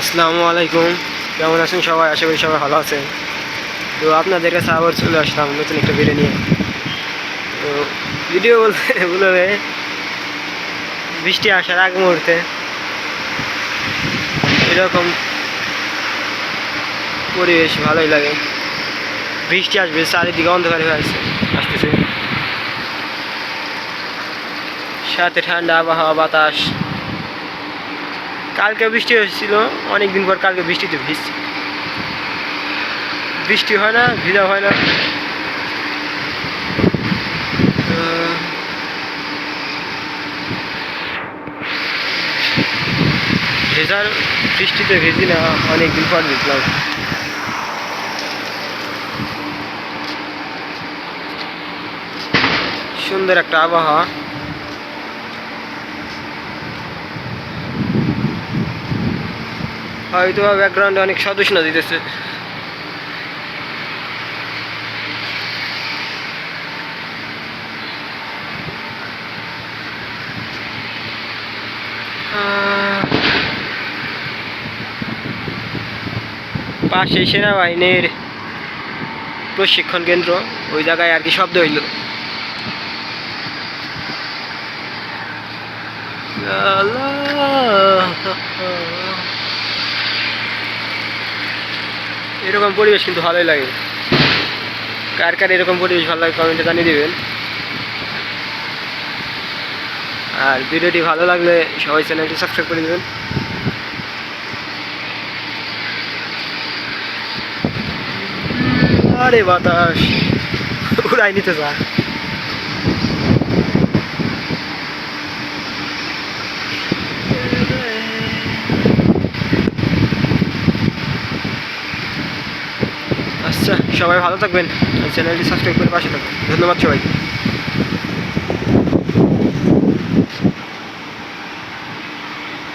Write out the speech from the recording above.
আসসালামু আলাইকুম। কেমন আছেন সবাই? আশা করি সবাই ভালো আছেন। তো আপনাদের কাছে আবার চলে আসলাম নতুন একটা ভিডিও নিয়ে। তো ভিডিও বলতে বলে বৃষ্টি আসার আগ মুহূর্তে এরকম পরিবেশ ভালোই লাগে। বৃষ্টি আসবে, চারিদিকে অন্ধকার হয়ে আসছে আসতেছে। সাথে ঠান্ডা আবহাওয়া, বাতাস। কালকে বৃষ্টি হয়েছিল অনেক দিন পর কালকে বৃষ্টিতে ভিজছি। বৃষ্টি হয় না, ভিজা হয় না। ভেজার বৃষ্টিতে ভেজি না অনেক দিন পর ভিজলাম। সুন্দর একটা আবহাওয়া। হয়তো বা ব্যাকগ্রাউন্ডে অনেক সদস্য না দিতেছে পাশে সেনাবাহিনীর প্রশিক্ষণ কেন্দ্র, ওই জায়গায় আর কি শব্দ হইল। এরকম পরিবেশ কিন্তু ভালোই লাগে। কার কার এরকম পরিবেশ ভালো লাগে কমেন্টে জানিয়ে দেবেন। আর ভিডিওটি ভালো লাগলে সবাই চ্যানেলটি সাবস্ক্রাইব করে দেবেন। আরে বাতাস, উড়াই নিতে চা সবাই ভালো থাকবেন। চ্যানেলটি সাবস্ক্রাইব করে পাশে থাকবেন ধন্যবাদ সবাইকে।